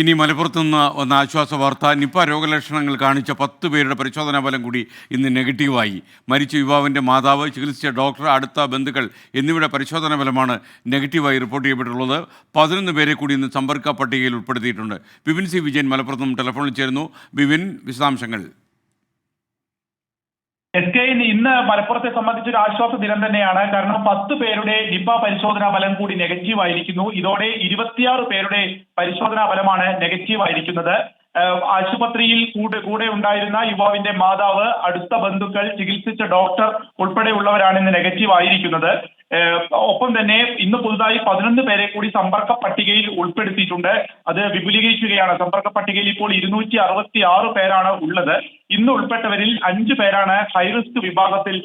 ഇനി മലപ്പുറത്ത് നിന്ന് വന്ന ആശ്വാസ വാർത്ത നിപ്പ രോഗലക്ഷണങ്ങൾ കാണിച്ച പത്ത് പേരുടെ പരിശോധനാ ഫലം കൂടി ഇന്ന് നെഗറ്റീവായി. മരിച്ച യുവാവിന്റെ മാതാവ് ചികിത്സിച്ച ഡോക്ടർ അടുത്ത ബന്ധുക്കൾ എന്നിവയുടെ പരിശോധനാ ഫലമാണ് നെഗറ്റീവായി റിപ്പോർട്ട് ചെയ്യപ്പെട്ടുള്ളത് പതിനൊന്ന് പേരെ കൂടി ഇന്ന് സമ്പർക്ക പട്ടികയിൽ ഉൾപ്പെടുത്തിയിട്ടുണ്ട്. ബിപിൻ സി വിജയൻ മലപ്പുറത്ത് ടെലിഫോണിൽ ചേരുന്നു. ബിപിൻ വിശദാംശങ്ങൾ. എസ് കെ ഇന്ന് മലപ്പുറത്തെ സംബന്ധിച്ച് ഒരു ആശ്വാസ ദിനം തന്നെയാണ്. കാരണം പത്ത് പേരുടെ നിപ പരിശോധനാ ഫലം കൂടി നെഗറ്റീവ് ആയിരിക്കുന്നു. ഇതോടെ ഇരുപത്തിയാറ് പേരുടെ പരിശോധനാ ഫലമാണ് നെഗറ്റീവ് ആയിരിക്കുന്നത്. ആശുപത്രിയിൽ കൂടെ കൂടെ ഉണ്ടായിരുന്ന യുവാവിന്റെ മാതാവ് അടുത്ത ബന്ധുക്കൾ ചികിത്സിച്ച ഡോക്ടർ ഉൾപ്പെടെയുള്ളവരാണ് ഇന്ന് നെഗറ്റീവ് ആയിരിക്കുന്നത്. ഒപ്പം തന്നെ ഇന്ന് പുതുതായി പതിനൊന്ന് പേരെ കൂടി സമ്പർക്ക പട്ടികയിൽ ഉൾപ്പെടുത്തിയിട്ടുണ്ട്. അത് വിപുലീകരിക്കുകയാണ്. സമ്പർക്ക പട്ടികയിൽ ഇപ്പോൾ ഇരുന്നൂറ്റി അറുപത്തി ആറ് പേരാണ് ഉള്ളത്. ഇന്ന് ഉൾപ്പെട്ടവരിൽ അഞ്ച് പേരാണ് ഹൈറിസ്ക് വിഭാഗത്തിൽ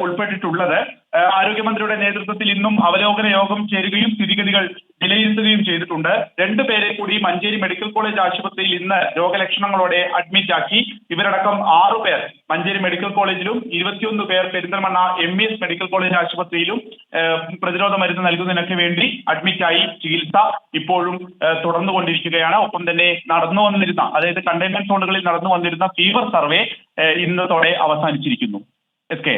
ഉൾപ്പെട്ടിട്ടുള്ളത്. ആരോഗ്യമന്ത്രിയുടെ നേതൃത്വത്തിൽ ഇന്നും അവലോകന യോഗം ചേരുകയും സ്ഥിതിഗതികൾ വിലയിരുത്തുകയും ചെയ്തിട്ടുണ്ട്. രണ്ടു പേരെ കൂടി മഞ്ചേരി മെഡിക്കൽ കോളേജ് ആശുപത്രിയിൽ ഇന്ന് രോഗലക്ഷണങ്ങളോടെ അഡ്മിറ്റ് ആക്കി. ഇവരടക്കം ആറു പേർ മഞ്ചേരി മെഡിക്കൽ കോളേജിലും ഇരുപത്തിയൊന്ന് പേർ Perinthalmanna M S medical college ആശുപത്രിയിലും പ്രതിരോധ മരുന്ന് നൽകുന്നതിനൊക്കെ വേണ്ടി അഡ്മിറ്റായി ചികിത്സ ഇപ്പോഴും തുടർന്നു തുടർന്നുകൊണ്ടിരിക്കുകയാണ് ഒപ്പം തന്നെ നടന്നു വന്നിരുന്ന അതായത് കണ്ടെയ്ൻമെന്റ് സോണുകളിൽ നടന്നു വന്നിരുന്ന ഫീവർ സർവേ ഇന്നത്തോടെ അവസാനിച്ചിരിക്കുന്നു. S K